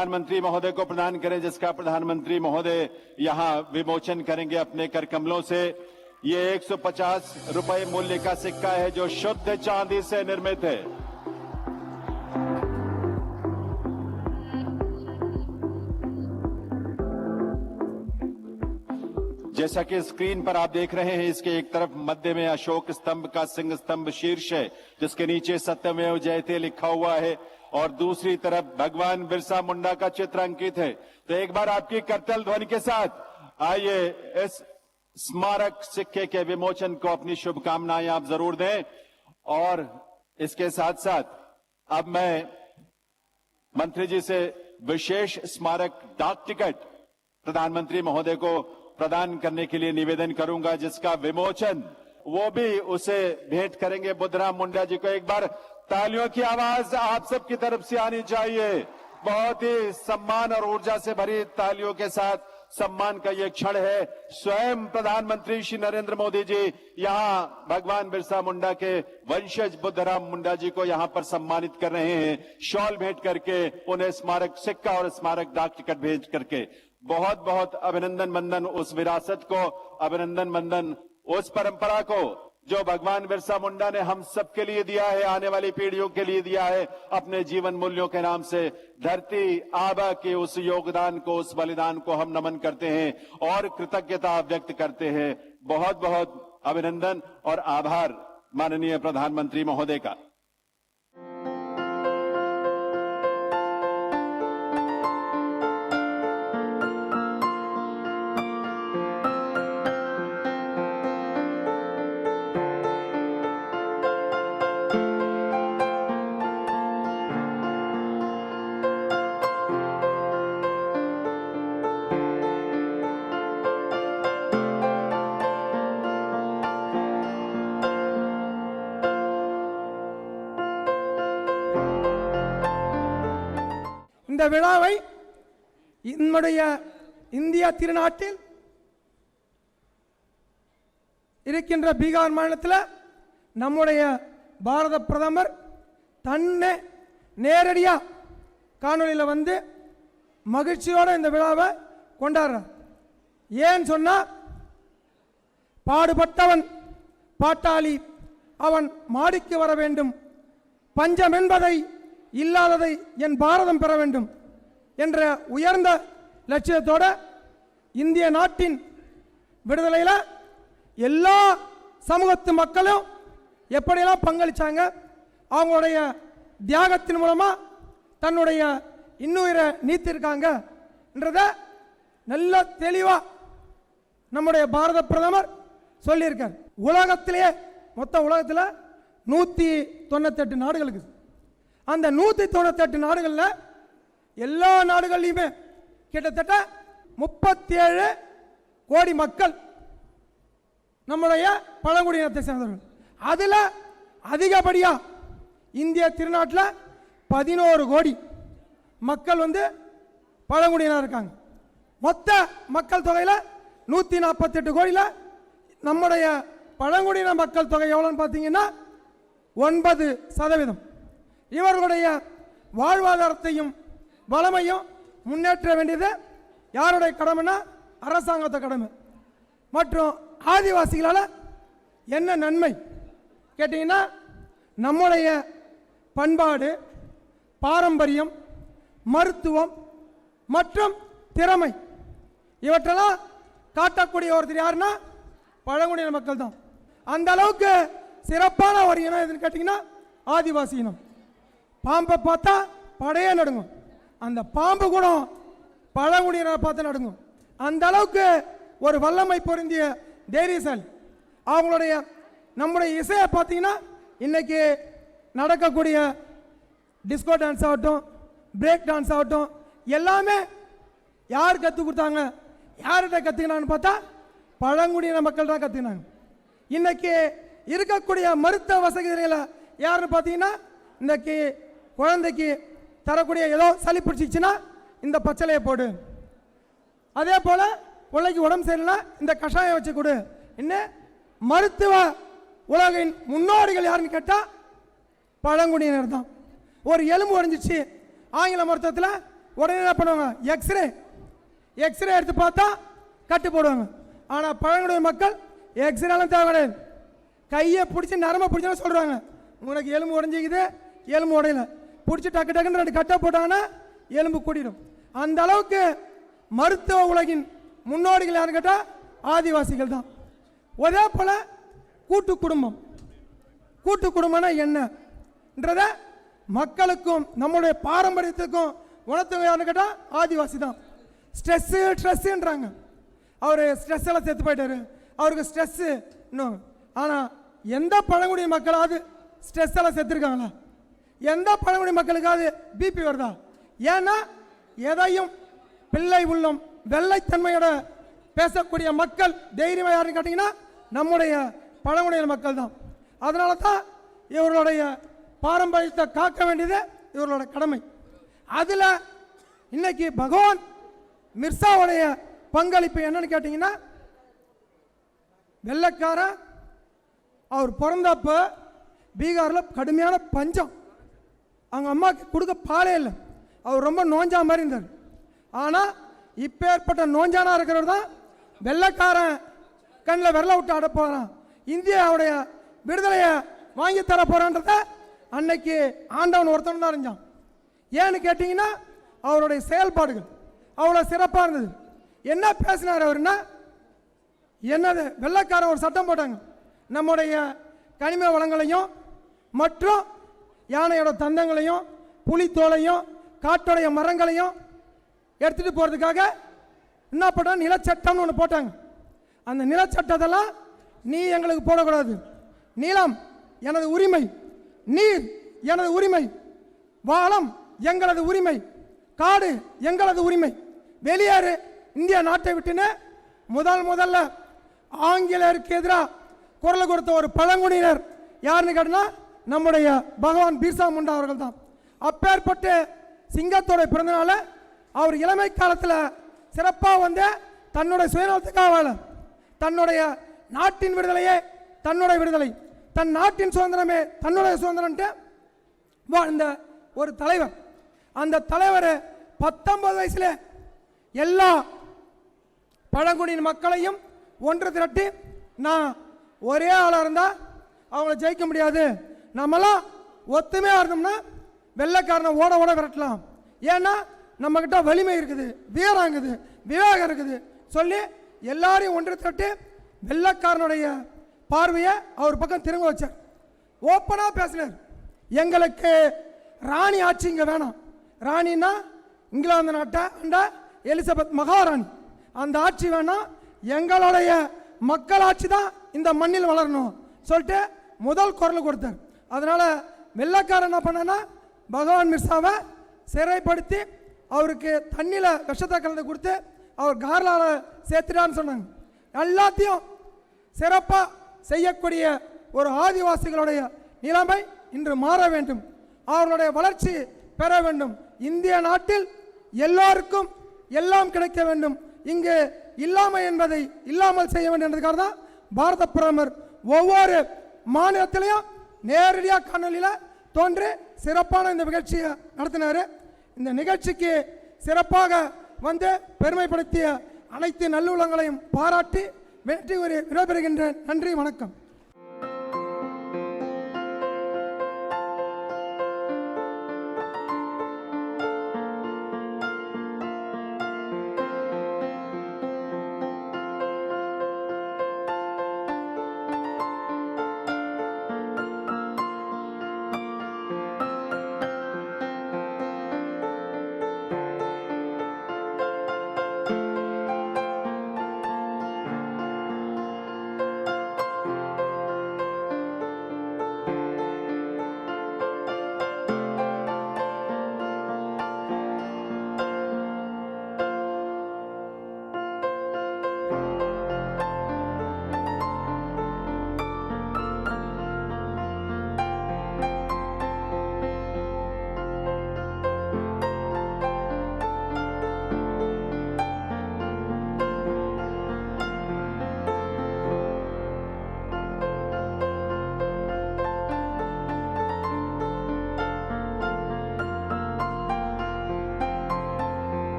प्रधानमंत्री महोदय को प्रदान करें, जिसका प्रधानमंत्री महोदय यहाँ विमोचन करेंगे अपने कर कमलों से। ये 150 रुपए मूल्य का सिक्का है, जो शुद्ध चांदी से निर्मित है। जैसा कि स्क्रीन पर आप देख रहे हैं, इसके एक तरफ़ मध्य में अशोक स्तंभ का सिंह स्तंभ शीर्ष है, जिसके नीचे सत्यमेव जयते लिखा हुआ है। और दूसरी तरफ़ भगवान बिरसा मुंडा का चित्र अंकित है। तो एक बार आपकी करतल ध्वनि के साथ आइए इस स्मारक सिक्के के विमोचन को अपनी शुभकामनाएँ आप ज़रूर दें। और इसके साथ साथ अब मैं मंत्री जी से विशेष स्मारक डाक टिकट प्रधानमंत्री महोदय को प्रदान करने के लिए निवेदन करूँगा, जिसका विमोचन वो भी उसे भेंट करेंगे। बुद्धराम मुंडा जी को एक बार तालियों की आवाज़ आप सबकी तरफ़ से आनी चाहिए। बहुत ही सम्मान और ऊर्जा से भरी तालियों के साथ सम्मान का ये क्षण है। स्वयं प्रधानमंत्री श्री नरेंद्र मोदी जी, यहाँ भगवान बिरसा मुंडा के वंशज बुद्धराम मुंडा जी को यहाँ पर सम्मानित कर रहे हैं। शॉल भेंट करके उन्हें स्मारक, सिक्का और स्मारक डाक टिकट भेज करके। बहुत बहुत अभिनंदन बंदन उस विरासत को, अभिनंदन बंदन उस परंपरा को। जो भगवान बिरसा मुंडा ने हम सबके लिए दिया है, आने वाली पीढ़ियों के लिए दिया है, अपने जीवन मूल्यों के नाम से धरती आबा के उस योगदान को, उस बलिदान को हम नमन करते हैं और कृतज्ञता व्यक्त करते हैं। बहुत बहुत अभिनंदन और आभार माननीय प्रधानमंत्री महोदय का। இந்த விழாவை நம்முடைய இந்தியா திருநாட்டில் இருக்கின்ற பீகார் மாநிலத்தில் நம்முடைய பாரத பிரதமர் தன்னை நேரடியாக காணொலியில் வந்து மகிழ்ச்சியோடு இந்த விழாவை கொண்டாடுறார். ஏன்னு சொன்னால் பாடுபட்டவன் பாட்டாளி அவன் மாடிக்கு வர வேண்டும். பஞ்சம் என்பதை இல்லாததை என் பாரதம் பெற வேண்டும் என்ற உயர்ந்த லட்சியத்தோட இந்திய நாட்டின் விடுதலையில் எல்லா சமூகத்து மக்களும் எப்படியெல்லாம் பங்களிச்சாங்க அவங்களுடைய தியாகத்தின் மூலமாக தன்னுடைய இன்னுயிரை நீத்திருக்காங்கன்றத நல்ல தெளிவாக நம்முடைய பாரத பிரதமர் சொல்லியிருக்கார். உலகத்திலேயே மொத்த உலகத்தில் நூற்றி தொண்ணூத்தெட்டு நாடுகளுக்கு அந்த நூற்றி தொண்ணூத்தெட்டு நாடுகளில் எல்லா நாடுகள்லையுமே கிட்டத்தட்ட முப்பத்தேழு கோடி மக்கள் நம்முடைய பழங்குடியினத்தை சேர்ந்தவர்கள். அதில் அதிகப்படியாக இந்திய திருநாட்டில் பதினோரு கோடி மக்கள் வந்து பழங்குடியினர் இருக்காங்க. மொத்த மக்கள் தொகையில் நூற்றி நாற்பத்தெட்டு கோடியில் நம்முடைய பழங்குடியின மக்கள் தொகை எவ்வளோன்னு பார்த்தீங்கன்னா ஒன்பது சதவீதம். இவர்களுடைய வாழ்வாதாரத்தையும் வளமையும் முன்னேற்ற வேண்டியது யாருடைய கடமைன்னா அரசாங்கத்தை கடமை. மற்றும் ஆதிவாசிகளால் என்ன நன்மை? கேட்டிங்கன்னா நம்முடைய பண்பாடு பாரம்பரியம் மருத்துவம் மற்றும் திறமை இவற்றெல்லாம் காட்டக்கூடிய ஒருத்தர் யாருன்னா பழங்குடியின மக்கள் தான் அந்த அளவுக்கு சிறப்பான ஒரு இனம் எதுன்னு கேட்டிங்கன்னா ஆதிவாசி இனம். பாம்பை பார்த்தா படையே நடுங்கும். அந்த பாம்பு கூட பழங்குடியினரை பார்த்து நடுங்கும். அந்த அளவுக்கு ஒரு வல்லமை பொருந்திய தைரியசாலி. அவங்களுடைய நம்முடைய இசையை பார்த்தீங்கன்னா இன்றைக்கி நடக்கக்கூடிய டிஸ்கோ டான்ஸ் ஆகட்டும் பிரேக் டான்ஸ் ஆகட்டும் எல்லாமே யார் கற்றுக் கொடுத்தாங்க யார்கிட்ட கற்றுக்கினான்னு பார்த்தா பழங்குடியின மக்கள் தான் கற்றுக்கினாங்க இன்றைக்கி இருக்கக்கூடிய மருத்துவ வசதிகளை யாருன்னு பார்த்தீங்கன்னா இன்றைக்கி குழந்தைக்கு தரக்கூடிய ஏதோ சளி பிடிச்சிச்சின்னா இந்த பச்சளையை போடு. அதே போல் பிள்ளைக்கு உடம்பு சரியில்லைனா இந்த கஷாயம் வச்சு கொடு. இன்னும் மருத்துவ உலகின் முன்னோடிகள் யாருன்னு கேட்டால் பழங்குடியினர் தான். ஒரு எலும்பு உடஞ்சிச்சு ஆங்கில மருத்துவத்தில் உடனே என்ன பண்ணுவாங்க? எக்ஸ்ரே எக்ஸ்ரே எடுத்து பார்த்தா கட்டு போடுவாங்க. ஆனால் பழங்குடியின மக்கள் எக்ஸ்ரேலாம் தேவை கிடையாது. கையை பிடிச்சி நரம்பை பிடிச்சா சொல்கிறாங்க உனக்கு எலும்பு உடஞ்சிக்குது எலும்பு உடையல. பிடிச்சி டக்கு டக்குன்னு ரெண்டு கட்டை போட்டாங்கன்னா எலும்பு கூடிடும். அந்த அளவுக்கு மருத்துவ உலகின் முன்னோடிகள் யாருன்னு கேட்டால் ஆதிவாசிகள் தான். ஒரே போல் கூட்டு குடும்பம். கூட்டு குடும்பம்னா என்னன்றத மக்களுக்கும் நம்மளுடைய பாரம்பரியத்துக்கும் உணர்த்தவங்க யாருன்னு கேட்டால் ஆதிவாசி தான். ஸ்ட்ரெஸ்ஸு ஸ்ட்ரெஸ்ஸுன்றாங்க. அவர் ஸ்ட்ரெஸ் எல்லாம் செத்து போயிட்டாரு. அவருக்கு ஸ்ட்ரெஸ்ஸு இன்னும். ஆனால் எந்த பழங்குடி மக்களாவது ஸ்ட்ரெஸ் எல்லாம் செத்துருக்காங்களா? எந்த பழங்குடி மக்களுக்காவது பிபி வருதா? ஏன்னா எதையும் பிள்ளை உள்ளம் வெள்ளைத்தன்மையோட பேசக்கூடிய மக்கள் தைரியமாக யாருன்னு கேட்டிங்கன்னா நம்முடைய பழங்குடியின மக்கள் தான் அதனால தான் இவர்களுடைய பாரம்பரியத்தை காக்க வேண்டியது இவர்களோட கடமை. அதில் இன்னைக்கு பகவான் மிர்சாவுடைய பங்களிப்பு என்னன்னு கேட்டிங்கன்னா வெள்ளைக்காரன் அவர் பிறந்தப்போ பீகாரில் கடுமையான பஞ்சம். அவங்க அம்மாவுக்கு கொடுக்க பாலே இல்லை. அவர் ரொம்ப நோஞ்சா மாதிரி இருந்தார். ஆனால் இப்போ ஏற்பட்ட நோஞ்சானா இருக்கிறவர் தான் வெள்ளைக்காரன். கண்ணில் விரல விட்டு ஆட போகிறான் இந்தியாவுடைய விடுதலையை வாங்கி தர போகிறான்றத அன்னைக்கு ஆண்டவன் ஒருத்தன் தான் அறிஞ்சான். ஏன்னு கேட்டிங்கன்னா அவருடைய செயல்பாடுகள் அவ்வளோ சிறப்பாக இருந்தது. என்ன பேசினார் அவருன்னா என்னது வெள்ளைக்காரன் ஒரு சட்டம் போட்டாங்க. நம்முடைய கனிம வளங்களையும் மற்றும் யானையோட தந்தங்களையும் புலித்தோலையும் காட்டுடைய மரங்களையும் எடுத்துகிட்டு போகிறதுக்காக என்ன போட்டாங்க நிலச்சட்டம்னு ஒன்று போட்டாங்க. அந்த நிலச்சட்டத்தெல்லாம் நீ எங்களுக்கு போடக்கூடாது. நீளம் எனது உரிமை நீர் எனது உரிமை வாழம் எங்களது உரிமை காடு எங்களது உரிமை. வெளியேறு இந்திய நாட்டை விட்டுன்னு முதல் முதல்ல ஆங்கிலேயருக்கு எதிராக குரல் கொடுத்த ஒரு பழங்குடியினர். யாருன்னு கேட்டினா நம்முடைய பகவான் பீர்சா முண்டா அவர்கள் தான் அப்பேற்பட்டு சிங்கத்தோட பிறந்தனால அவர் இளமை காலத்தில் சிறப்பாக வந்து தன்னுடைய சுயநலத்துக்காக வாழ தன்னுடைய நாட்டின் விடுதலையே தன்னுடைய விடுதலை. தன் நாட்டின் சுதந்திரமே தன்னுடைய சுதந்திரம்ட்டு வாழ்ந்த ஒரு தலைவர். அந்த தலைவர் பத்தொன்பது வயசுல எல்லா பழங்குடியின் மக்களையும் ஒன்று திரட்டி நான் ஒரே ஆளாக இருந்தால் அவங்கள ஜெயிக்க முடியாது. நம்மலாம் ஒத்துமையாக இருந்தோம்னா வெள்ளைக்காரனை ஓட ஓட விரட்டலாம். ஏன்னா நம்மக்கிட்ட வலிமை இருக்குது வீரம் இருக்குது விவேகம் இருக்குது. சொல்லி எல்லாரையும் ஒன்று தட்டு வெள்ளைக்காரனுடைய பார்வையை அவர் பக்கம் திரும்ப வச்சார். ஓப்பனாக பேசினார். எங்களுக்கு ராணி ஆட்சி இங்கே வேணாம். ராணின்னா இங்கிலாந்து நாட்டை அந்த எலிசபெத் மகாராணி. அந்த ஆட்சி வேணாம். எங்களுடைய மக்கள் ஆட்சி தான் இந்த மண்ணில் வளரணும். சொல்லிட்டு முதல் குரல் கொடுத்தார். அதனால் வெள்ளைக்காரன் என்ன பண்ணனா பகவான் மிர்சாவை சிறைப்படுத்தி அவருக்கு தண்ணியில் விஷத்தை கலந்து கொடுத்து அவர் கார்லால சேர்த்துட்டான்னு சொன்னாங்க. எல்லாத்தையும் சிறப்பாக செய்யக்கூடிய ஒரு ஆதிவாசிகளுடைய நிலைமை இன்று மாற வேண்டும். அவர்களுடைய வளர்ச்சி பெற வேண்டும். இந்திய நாட்டில் எல்லோருக்கும் எல்லாம் கிடைக்க வேண்டும். இங்கு இல்லாமை என்பதை இல்லாமல் செய்ய வேண்டும் என்பதற்காக தான் பாரத பிரதமர் ஒவ்வொரு மாநிலத்திலையும் நேரடியாக காணொலியில் தோன்றி சிறப்பான இந்த நிகழ்ச்சியை நடத்தினார். இந்த நிகழ்ச்சிக்கு சிறப்பாக வந்து பெருமைப்படுத்திய அனைத்து நல்லுள்ளங்களையும் பாராட்டி வெற்றி ஒரு விடைபெறுகின்ற நன்றி வணக்கம்.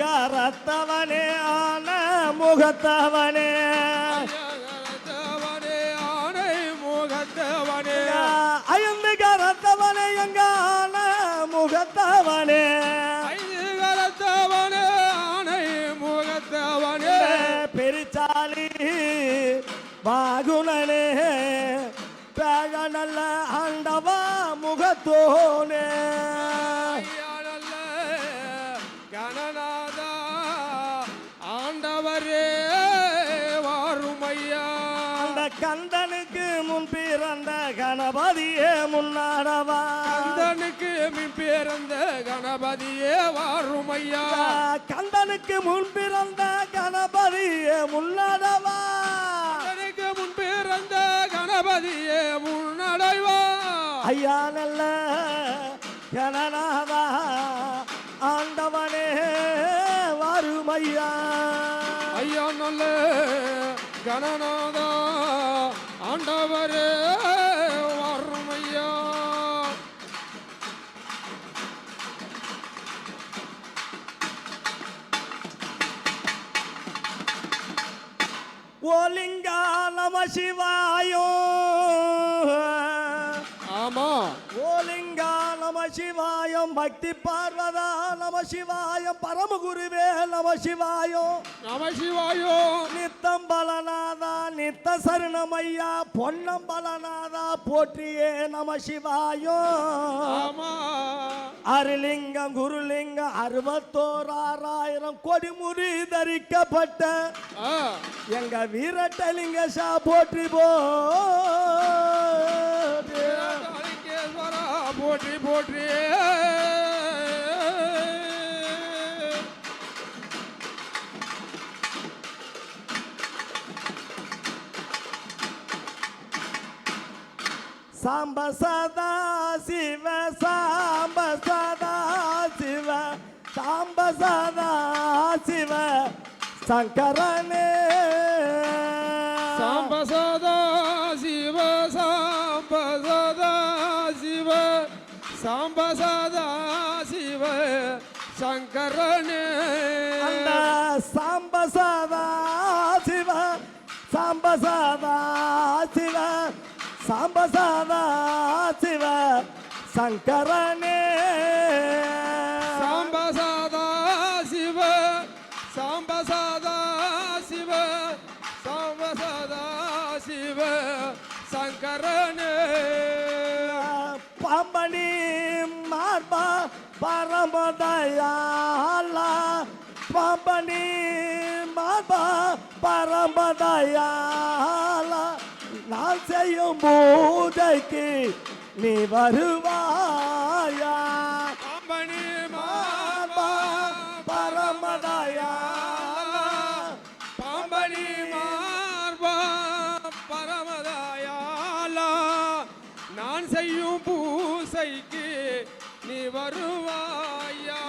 கரத்தவனே ஆன முகத்தவனே. ஐந்து கரத்தவனே எங்க ஆன முகத்தவனே. ஐந்து கரத்தவனே ஆணை முகத்தவனே. பெரிச்சாலி வாகுனனே பேக நல்ல ஆண்டவா முகத்தோனே. கந்தனுக்கு முன் பிறந்த கணபதியே முன்னாடவா? கந்தனுக்கு மின் பிறந்த கணபதியே வாருமையா? கந்தனுக்கு முன் பிறந்த கணபதியே முன்னாடவா? கந்தனுக்கு முன் பிறந்த கணபதியே முன்னடைவா? ஐயா நல்ல கணநாதா ஆண்டவனே வருமையா? ஐயா நல்ல கணநாதா ஆண்டவரே வாருமையா. ஓலிங்கா நம சிவாயோ. சிவாயம் பக்தி பார்வதா நம சிவாயம் பரமகுருவே நம சிவாயம். நம சிவாயோ நித்தம் பலநாதா நித்த சரணமையா பொன்னம் பலநாதா போற்றியே நம அருலிங்கம் குருலிங்கம் அறுபத்தோராயிரம் கொடிமுடி தரிக்கப்பட்ட ஆ, எங்க வீரட்டலிங்க சா போற்றி போ. போற்றி போற்றி. சாம்ப சதா சிவ சாம்ப சதா சிவ சாம்ப சதா சிவ சங்கரனே. சாம்ப சதா சாம்ப சதா சிவ சங்கரனே. அந்த சாம்ப சிவ சாம்ப சிவ சாம்ப சிவ சங்கரனே. பரமதயாலா பாம்பனி மார்பா பரமதயாலா நான் செய்யும் பூஜைக்கு நீ வருவாயா? அம்பனி மார்பா பரமதயாலா பாம்பனி மார்பா பரமதாயாலா நான் செய்யும் பூசைக்கு வருவாயா?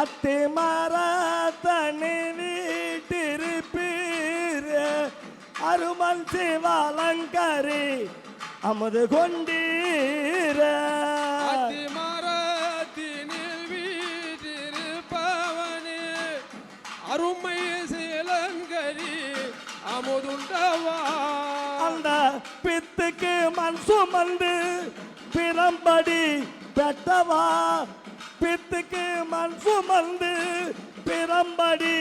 அத்தி மரத்தனி வீட்டிருப்பீர். அருமன் சிவாலங்கரி அமுது கொண்டீர. அத்தி மரத்தினில் வீட்டிருப்பவனே அருமை சிலங்கரி அமுதுண்டவா? அந்த பித்துக்கு மண் சுமந்து பிறம்படி பெட்டவா பித்துக்கு மண் சுமந்து பிறம்படி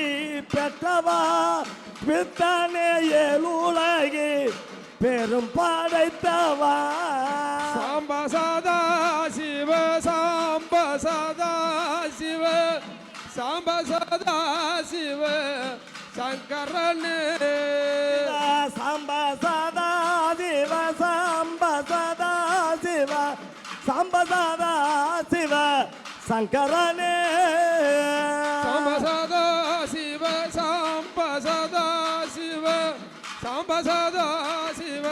பெற்றவா? பித்தனே ஏழுலகி பெரும் படைத்தவா? சாம்ப சதா சிவ சாம்ப சதா சிவ சாம்ப சதா சிவ சங்கரனே. சாம்ப சதா சிவ சாம்ப சதா சிவ சாம்ப சதா சிவ சங்கரனே. சாம்ப சதா சிவ சாம்ப சதா சிவ சாம்ப சதா சிவ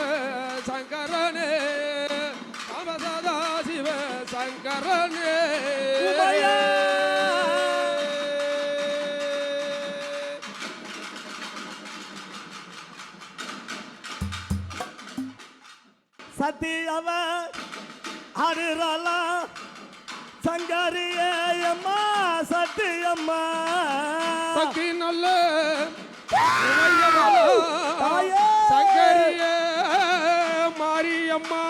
சங்கரனே. சாம்ப சதா சிவ சங்கரனே. உமையா. அருளலா சங்கரியே அம்மா சத்தியம்மா. சக்தி நல்ல உமையவளா, தாயே! சங்கரியே மாரியம்மா.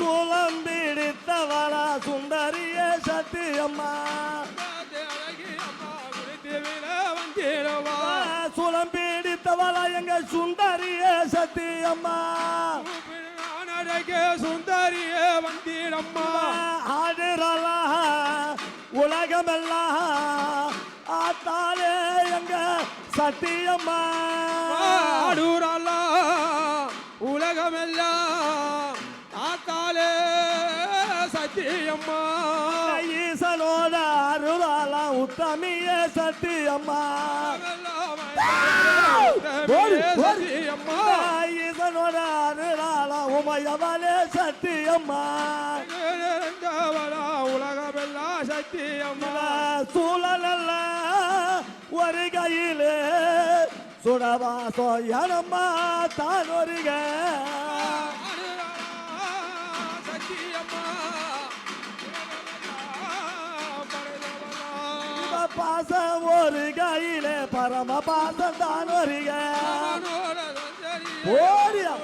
சூலம் பிடித்தவளா சுந்தரியே சத்தியம்மா. சூலம் பிடித்தவளா எங்க சுந்தரியே சத்தியம்மா. அழகே சுந்தரியே வந்திடம்மா ஆடுறலா உலகமெல்லாம் ஆத்தாலே எங்க சத்தியம்மா. ஆடூரல்லா உலகமெல்லாம் ஆத்தாலே சத்தியம்மா. ஈசனோட அருளாலா உத்தமியே சத்தியம்மா. சத்தியம்மா உலகமெல்லாம் சத்தியம்மா சூழலல்ல ஒரு கையிலே சுடவாசோ எனம்மா தான் ஒரு பாசம் ஒரு கையிலே பரம பாசம் தான் ஓடியா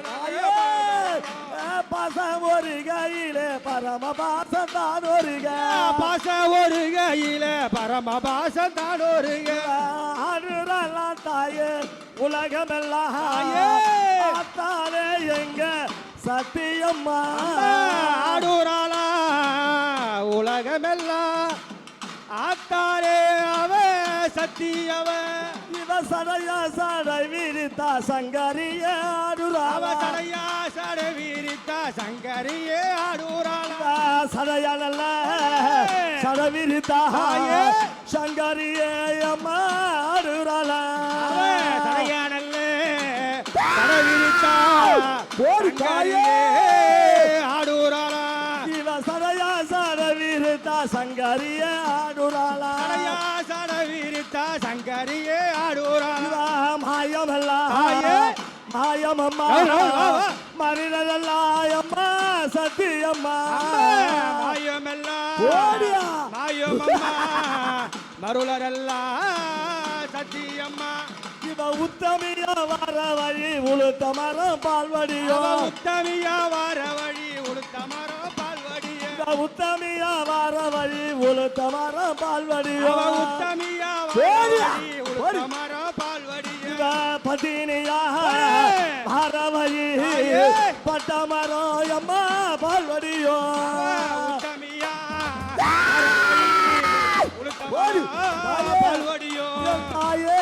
பாசம் ஒரு கையிலே பரம பாசம் தான் ஒரு பாச ஒரு கையில பரம பாசம் தானோருங்க அருளெல்லாம் தாயே உலகமெல்லாம். எங்க சத்தியம்மா. ஆடூராளா உலகமெல்லாம். ஆத்தாரே அவ சத்தியவ இவ சடைய சடை விரித்தா சங்கரிய அருளாவ தடையா சட வீரித்தா சங்கரியே ஆடூராளா சடையல்ல சட விரித்தா! சங்கரிய அம்மா அவ தடையானல்ல சட வீரித்தா தாயே! சங்கரியே ஆடூராளா இவ சடைய சட விரித்தா சங்கரிய தடையா சட வீரித்தா சங்கரியே ஆடூராளா மாயமெல்லாம்! மாயமம்மா. மரினல்லாயம்மா சத்தியம்மா. மாயமெல்லாம் ஓடியா. மாயமம்மா. மருளரெல்லாம் சத்தியம்மா. இவ உத்தமிய வர வழி உளுத்த மரம் பால்வடியோ. உத்தமியா வார வழி மரம். இவ உத்தமியா வார வழி உளுத்த மரம் பால்வடியோ உத்தமியா மரம் பால்வடியோ பதினியா வார வழி பட்ட மரம் அம்மா பால்வடியோ பால்வடியோ தாயே